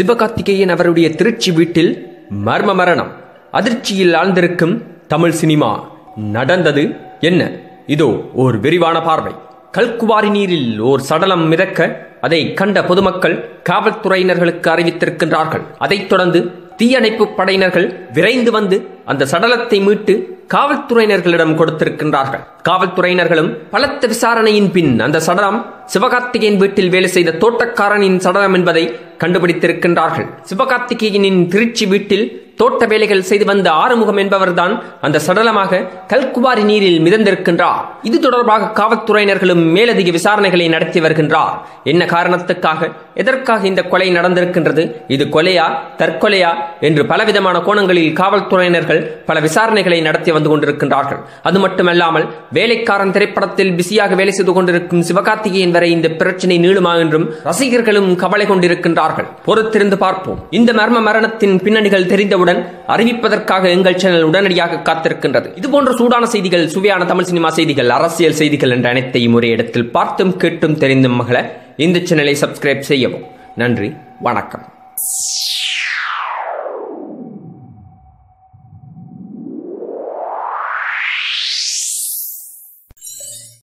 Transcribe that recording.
சிவகார்த்திகேயன் அவருடைய திருச்சி வீட்டில் மர்ம மரணம். அதிர்ச்சியில் ஆழ்ந்திருக்கும் தமிழ் சினிமா நடந்தது என்ன? இதோ ஓர் விரிவான பார்வை. கல்குவாரி நீரில் ஓர் சடலம் மிதக்க அதை கண்ட பொதுமக்கள் காவல்துறையினர்களுக்கு அறிவித்திருக்கின்றார்கள். அதைத் தொடர்ந்து தீயணைப்பு படையினர்கள் விரைந்து வந்து அந்த சடலத்தை மீட்டு காவல்துறையினர்களிடம் கொடுத்திருக்கின்றார்கள். காவல்துறையினர்களும் பலத்த விசாரணையின் பின் அந்த சடலம் சிவகார்த்திகேயன் வீட்டில் வேலை செய்த தோட்டக்காரனின் சடலம் என்பதை கண்டுபிடித்திருக்கின்றார்கள். சிவகார்த்திகேயனின் திருச்சி வீட்டில் தோட்ட வேலைகள் செய்து வந்த ஆறுமுகம் என்பவர்தான் அந்த சடலமாக கல்குவாரி நீரில் மிதந்திருக்கின்றார். இது தொடர்பாக காவல்துறையினர்களும் மேலதிக விசாரணைகளை நடத்தி வருகின்றார். என்ன காரணத்துக்காக? எதற்காக இந்த கொலை நடந்திருக்கின்றது? இது கொலையா? தற்கொலையா? என்று பலவிதமான கோணங்களில் காவல்துறையினர்கள் பல விசாரணைகளை நடத்தி வந்து கொண்டிருக்கின்றார்கள். அது மட்டுமல்லாமல் வேலைக்காரன் திரைப்படத்தில் பிஸியாக வேலை செய்து கொண்டிருக்கும் சிவகார்த்திகேயன் வரை இந்த பிரச்சனை நீளுமா என்றும் ரசிகர்களும் கவலை கொண்டிருக்கின்றார்கள். பொறுத்திருந்து பார்ப்போம். இந்த மர்ம மரணத்தின் பின்னணிகள் தெரிந்தவுடன் அறிவிப்பதற்காக எங்கள் சேனல் உடனடியாக காத்திருக்கின்றது. இதுபோன்ற சூடான செய்திகள் சுவையான தமிழ் சினிமா செய்திகள் அரசியல் செய்திகள் என்ற அனைத்தையும் ஒரே இடத்தில் பார்த்தும் கேட்டும் தெரிந்தும் மகள இந்த சேனலை சப்ஸ்கிரைப் செய்யவும். நன்றி வணக்கம்.